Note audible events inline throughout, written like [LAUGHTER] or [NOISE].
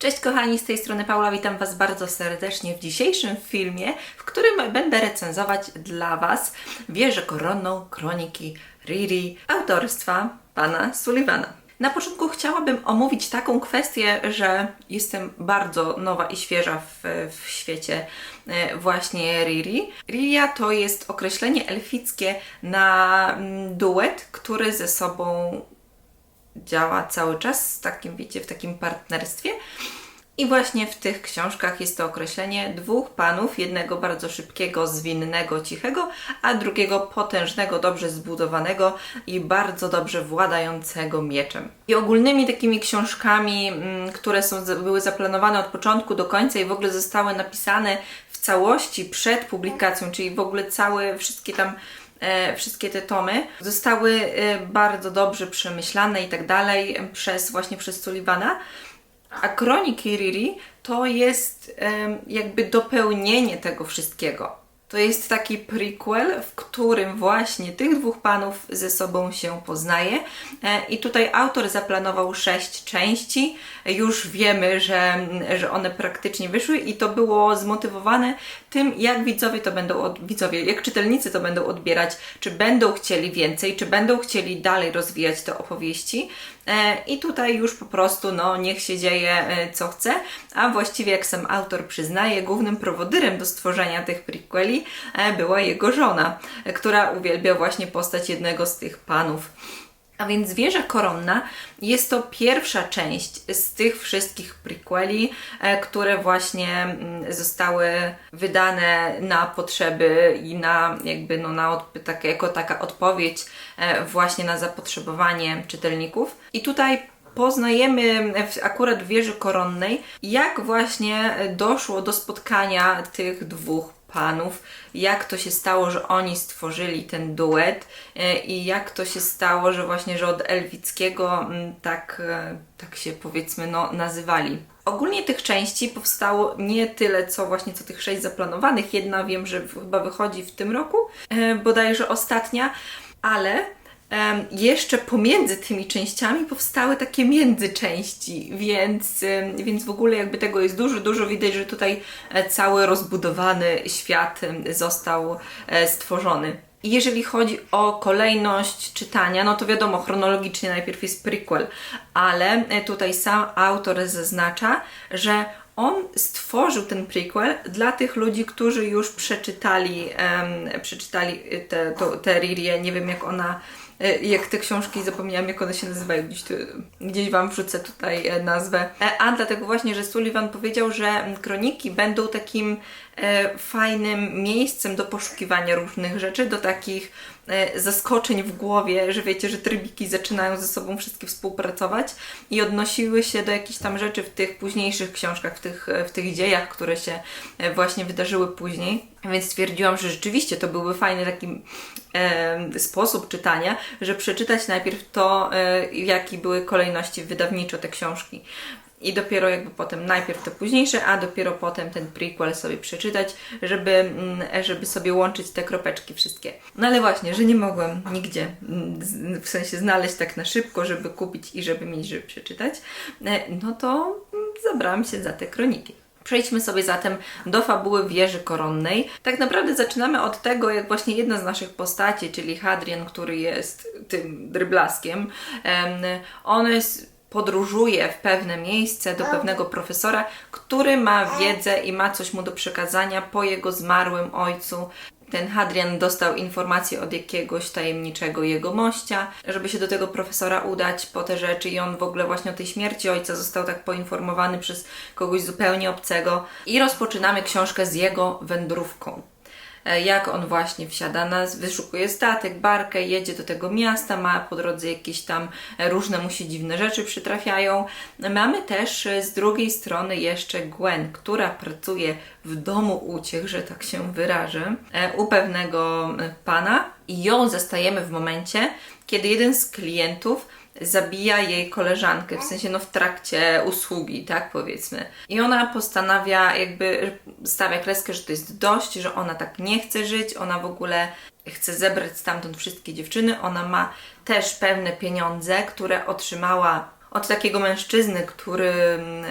Cześć kochani, z tej strony Paula, witam Was bardzo serdecznie w dzisiejszym filmie, w którym będę recenzować dla Was wieżę koronną kroniki Riri autorstwa pana Sullivana. Na początku chciałabym omówić taką kwestię, że jestem bardzo nowa i świeża w, w świecie e, właśnie Riri. Riria to jest określenie elfickie na mm, duet, który ze sobą działa cały czas, w takim, wiecie, w takim partnerstwie. I właśnie w tych książkach jest to określenie dwóch panów, jednego bardzo szybkiego, zwinnego, cichego, a drugiego potężnego, dobrze zbudowanego i bardzo dobrze władającego mieczem. I ogólnymi takimi książkami, mm, które są, były zaplanowane od początku do końca i w ogóle zostały napisane w całości przed publikacją, czyli w ogóle całe, wszystkie tam wszystkie te tomy zostały e, bardzo dobrze przemyślane i tak dalej przez właśnie przez Sullivana. A Kroniki Riri to jest jakby dopełnienie tego wszystkiego. To jest taki prequel, w którym właśnie tych dwóch panów ze sobą się poznaje. E, I tutaj autor zaplanował sześć części. Już wiemy, że, że one praktycznie wyszły i to było zmotywowane tym, jak widzowie to będą, od, widzowie, jak czytelnicy to będą odbierać, czy będą chcieli więcej, czy będą chcieli dalej rozwijać te opowieści. E, I tutaj już po prostu, no, niech się dzieje e, co chce, a właściwie, jak sam autor przyznaje, głównym prowodyrem do stworzenia tych prequeli e, była jego żona, która uwielbia właśnie postać jednego z tych panów. A więc Wieża Koronna jest to pierwsza część z tych wszystkich prequeli, e, które właśnie mm, zostały wydane na potrzeby i na jakby no na tak, jako taka odpowiedź e, właśnie na zapotrzebowanie czytelników. I tutaj poznajemy w, akurat w Wieży Koronnej, jak właśnie doszło do spotkania tych dwóch panów, jak to się stało, że oni stworzyli ten duet e, i jak to się stało, że właśnie, że od Elwickiego mm, tak, e, tak się powiedzmy no, nazywali. Ogólnie tych części powstało nie tyle, co właśnie co tych sześć zaplanowanych. Jedna wiem, że chyba wychodzi w tym roku, e, bodajże ostatnia, ale jeszcze pomiędzy tymi częściami powstały takie międzyczęści, więc, więc w ogóle jakby tego jest dużo, dużo widać, że tutaj e, cały rozbudowany świat został e, stworzony. Jeżeli chodzi o kolejność czytania, no to wiadomo, chronologicznie najpierw jest prequel, ale e, tutaj sam autor zaznacza, że on stworzył ten prequel dla tych ludzi, którzy już przeczytali, em, przeczytali tę te, te nie wiem jak ona E, jak te książki, zapomniałam jak one się nazywają, gdzieś, tu, gdzieś Wam wrzucę tutaj e, nazwę. E, a dlatego właśnie, że Sullivan powiedział, że kroniki będą takim e, fajnym miejscem do poszukiwania różnych rzeczy, do takich zaskoczeń w głowie, że wiecie, że trybiki zaczynają ze sobą wszystkie współpracować i odnosiły się do jakichś tam rzeczy w tych późniejszych książkach, w tych, w tych dziejach, które się e, właśnie wydarzyły później. Więc stwierdziłam, że rzeczywiście to byłby fajny taki e, sposób czytania, że przeczytać najpierw to, e, jakie były kolejności wydawniczo te książki. I dopiero jakby potem najpierw te późniejsze, a dopiero potem ten prequel sobie przeczytać, żeby, mm, żeby sobie łączyć te kropeczki wszystkie. No ale właśnie, że nie mogłam nigdzie mm, w sensie znaleźć tak na szybko, żeby kupić i żeby mieć, żeby przeczytać, e, no to mm, zabrałam się za te kroniki. Przejdźmy sobie zatem do fabuły wieży koronnej. Tak naprawdę zaczynamy od tego, jak właśnie jedna z naszych postaci, czyli Hadrian, który jest tym dryblaskiem, em, on jest podróżuje w pewne miejsce do pewnego profesora, który ma wiedzę i ma coś mu do przekazania po jego zmarłym ojcu. Ten Hadrian dostał informację od jakiegoś tajemniczego jegomościa, żeby się do tego profesora udać po te rzeczy i on w ogóle właśnie o tej śmierci ojca został tak poinformowany przez kogoś zupełnie obcego. I rozpoczynamy książkę z jego wędrówką jak on właśnie wsiada na, wyszukuje statek, barkę, jedzie do tego miasta, ma po drodze jakieś tam e, różne mu się dziwne rzeczy przytrafiają. Mamy też e, z drugiej strony jeszcze Gwen, która pracuje w domu uciech, że tak się wyrażę, e, u pewnego e, pana i ją zastajemy w momencie, kiedy jeden z klientów zabija jej koleżankę, w sensie no w trakcie usługi, tak powiedzmy. I ona postanawia jakby, stawia kreskę, że to jest dość, że ona tak nie chce żyć, ona w ogóle chce zebrać stamtąd wszystkie dziewczyny, ona ma też pewne pieniądze, które otrzymała od takiego mężczyzny, który mm,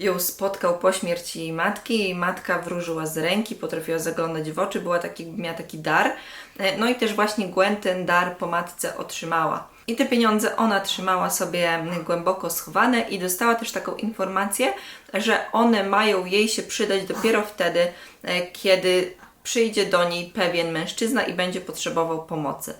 ją spotkał po śmierci matki. Matka wróżyła z ręki, potrafiła zaglądać w oczy, była taki, miała taki dar. E, No i też właśnie Gwen ten dar po matce otrzymała. I te pieniądze ona trzymała sobie głęboko schowane i dostała też taką informację, że one mają jej się przydać dopiero wtedy, e, kiedy przyjdzie do niej pewien mężczyzna i będzie potrzebował pomocy.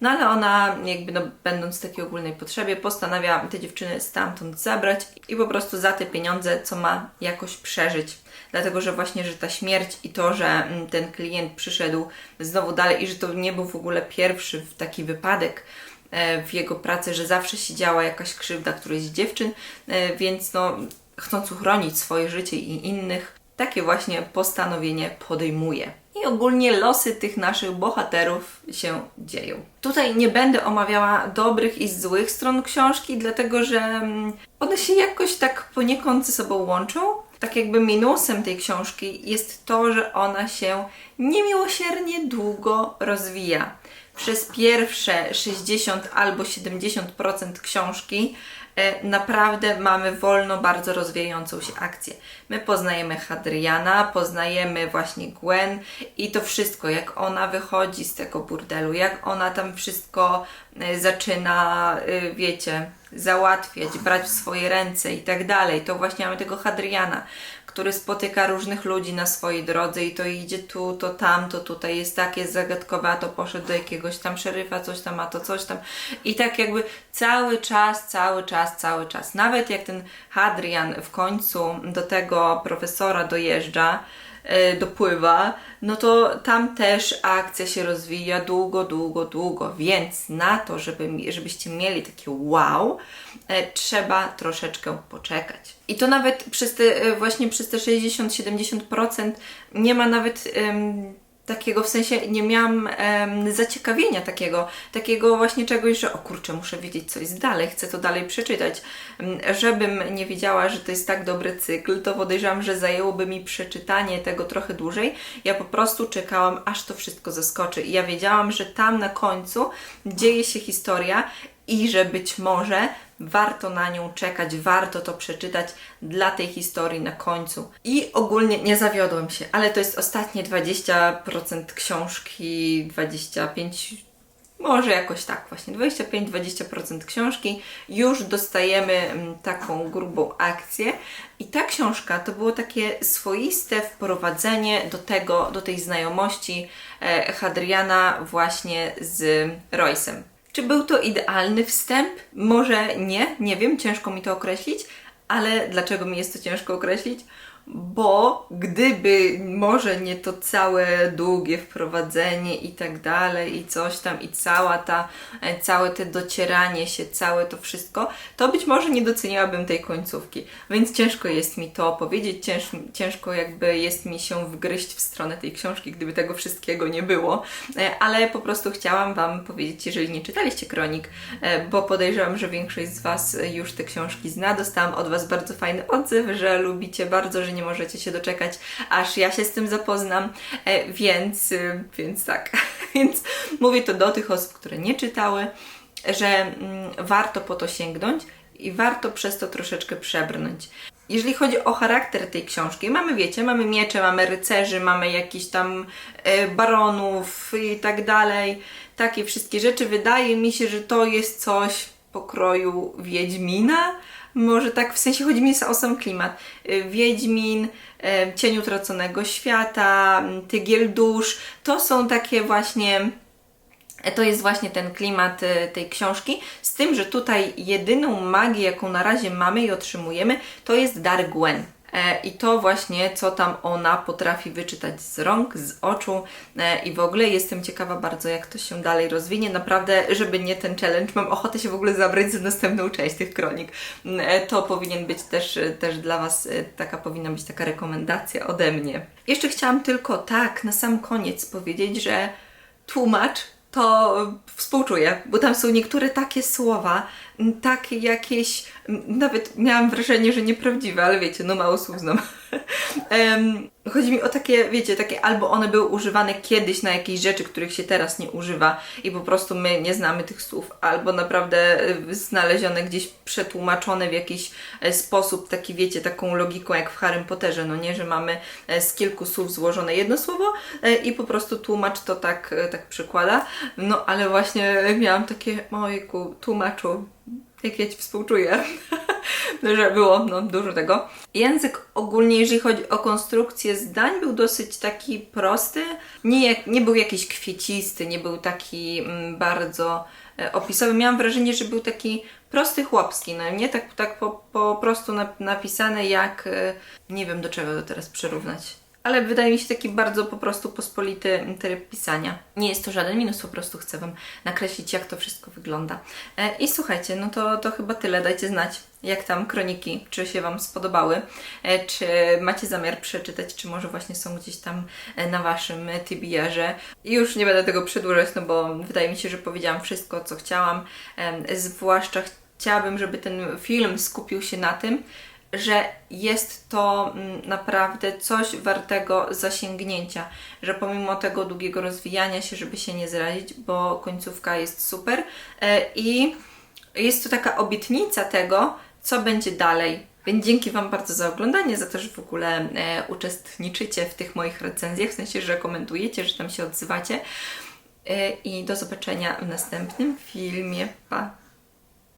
No ale ona, jakby no, będąc w takiej ogólnej potrzebie, postanawia te dziewczyny stamtąd zabrać i po prostu za te pieniądze, co ma jakoś przeżyć. Dlatego, że właśnie, że ta śmierć i to, że mm, ten klient przyszedł znowu dalej i że to nie był w ogóle pierwszy taki wypadek e, w jego pracy, że zawsze się działa jakaś krzywda którejś z dziewczyn, e, więc no, chcąc uchronić swoje życie i innych, takie właśnie postanowienie podejmuje. I ogólnie losy tych naszych bohaterów się dzieją. Tutaj nie będę omawiała dobrych i złych stron książki, dlatego że mm, one się jakoś tak poniekąd ze sobą łączą. Tak jakby minusem tej książki jest to, że ona się niemiłosiernie długo rozwija. Przez pierwsze 60 albo 70% książki naprawdę mamy wolno, bardzo rozwijającą się akcję. My poznajemy Hadriana, poznajemy właśnie Gwen i to wszystko, jak ona wychodzi z tego burdelu, jak ona tam wszystko e, zaczyna, e, wiecie, załatwiać, brać w swoje ręce i tak dalej. To właśnie mamy tego Hadriana, który spotyka różnych ludzi na swojej drodze i to idzie tu, to tam, to tutaj jest tak, jest zagadkowe, a to poszedł do jakiegoś tam szeryfa, coś tam, a to coś tam. I tak jakby cały czas, cały czas, cały czas. Nawet jak ten Hadrian w końcu do tego profesora dojeżdża, dopływa, no to tam też akcja się rozwija długo, długo, długo. Więc na to, żeby, żebyście mieli takie wow, e, trzeba troszeczkę poczekać. I to nawet przez te, e, właśnie przez te 60-70% nie ma nawet takiego, w sensie nie miałam em, zaciekawienia takiego, takiego właśnie czegoś, że o kurczę, muszę wiedzieć coś dalej, chcę to dalej przeczytać. Żebym nie wiedziała, że to jest tak dobry cykl, to podejrzewam, że zajęłoby mi przeczytanie tego trochę dłużej. Ja po prostu czekałam, aż to wszystko zaskoczy. I ja wiedziałam, że tam na końcu dzieje się historia i że być może warto na nią czekać, warto to przeczytać dla tej historii na końcu. I ogólnie nie zawiodłam się, ale to jest ostatnie 20% książki, 25 może jakoś tak, właśnie 25-20% książki, już dostajemy mm, taką grubą akcję. I ta książka to było takie swoiste wprowadzenie do tego, do tej znajomości e, Hadriana właśnie z Roysem. Czy był to idealny wstęp? Może nie, nie wiem, ciężko mi to określić, ale dlaczego mi jest to ciężko określić? Bo gdyby może nie to całe długie wprowadzenie i tak dalej, i coś tam, i cała ta, e, całe te docieranie się, całe to wszystko, to być może nie doceniałabym tej końcówki. Więc ciężko jest mi to powiedzieć, cięż, ciężko jakby jest mi się wgryźć w stronę tej książki, gdyby tego wszystkiego nie było. E, Ale po prostu chciałam Wam powiedzieć, jeżeli nie czytaliście kronik, e, bo podejrzewam, że większość z Was już te książki zna. Dostałam od Was bardzo fajny odzew, że lubicie bardzo, że nie możecie się doczekać, aż ja się z tym zapoznam, e, więc, y, więc tak. [LAUGHS] więc mówię to do tych osób, które nie czytały, że mm, warto po to sięgnąć i warto przez to troszeczkę przebrnąć. Jeżeli chodzi o charakter tej książki, mamy, wiecie, mamy miecze, mamy rycerzy, mamy jakiś tam e, baronów i tak dalej, takie wszystkie rzeczy. Wydaje mi się, że to jest coś pokroju Wiedźmina. Może tak, w sensie chodzi mi o sam klimat. E, Wiedźmin, e, Cień Utraconego Świata, m, Tygiel Dusz, to są takie właśnie to jest właśnie ten klimat e, tej książki, z tym, że tutaj jedyną magię, jaką na razie mamy i otrzymujemy, to jest dar Gwen. E, I to właśnie, co tam ona potrafi wyczytać z rąk, z oczu e, i w ogóle jestem ciekawa bardzo, jak to się dalej rozwinie. Naprawdę, żeby nie ten challenge, mam ochotę się w ogóle zabrać za następną część tych kronik. Mm, e, To powinien być też, też dla Was, taka powinna być taka rekomendacja ode mnie. Jeszcze chciałam tylko tak na sam koniec powiedzieć, że tłumacz to współczuję, bo tam są niektóre takie słowa, takie jakieś, nawet miałam wrażenie, że nieprawdziwe, ale wiecie, no mało słów znam. [LAUGHS] Chodzi mi o takie, wiecie, takie albo one były używane kiedyś na jakieś rzeczy, których się teraz nie używa i po prostu my nie znamy tych słów, albo naprawdę e, znalezione gdzieś przetłumaczone w jakiś e, sposób, taki wiecie, taką logiką jak w Harrym Potterze, no nie, że mamy e, z kilku słów złożone jedno słowo e, i po prostu tłumacz to tak, tak przykłada. No ale właśnie miałam takie, ojku, tłumaczu, jak ja Ci współczuję, [LAUGHS] że było no, dużo tego. Język ogólnie, jeżeli chodzi o konstrukcję zdań, był dosyć taki prosty. Nie, nie był jakiś kwiecisty, nie był taki mm, bardzo e, opisowy. Miałam wrażenie, że był taki prosty chłopski, no nie tak, tak po, po prostu nap- napisane jak, e, nie wiem do czego to teraz przyrównać. Ale wydaje mi się taki bardzo po prostu pospolity tryb pisania. Nie jest to żaden minus, po prostu chcę Wam nakreślić, jak to wszystko wygląda. E, I słuchajcie, no to, to chyba tyle. Dajcie znać, jak tam kroniki, czy się Wam spodobały, e, czy macie zamiar przeczytać, czy może właśnie są gdzieś tam e, na Waszym TBR-ze. Już nie będę tego przedłużać, no bo wydaje mi się, że powiedziałam wszystko, co chciałam. Zwłaszcza chciałabym, żeby ten film skupił się na tym, że jest to mm, naprawdę coś wartego zasięgnięcia, że pomimo tego długiego rozwijania się, żeby się nie zrazić, bo końcówka jest super e, i jest to taka obietnica tego, co będzie dalej. Więc dzięki Wam bardzo za oglądanie, za to, że w ogóle e, uczestniczycie w tych moich recenzjach, w sensie, że komentujecie, że tam się odzywacie. E, I do zobaczenia w następnym filmie. Pa!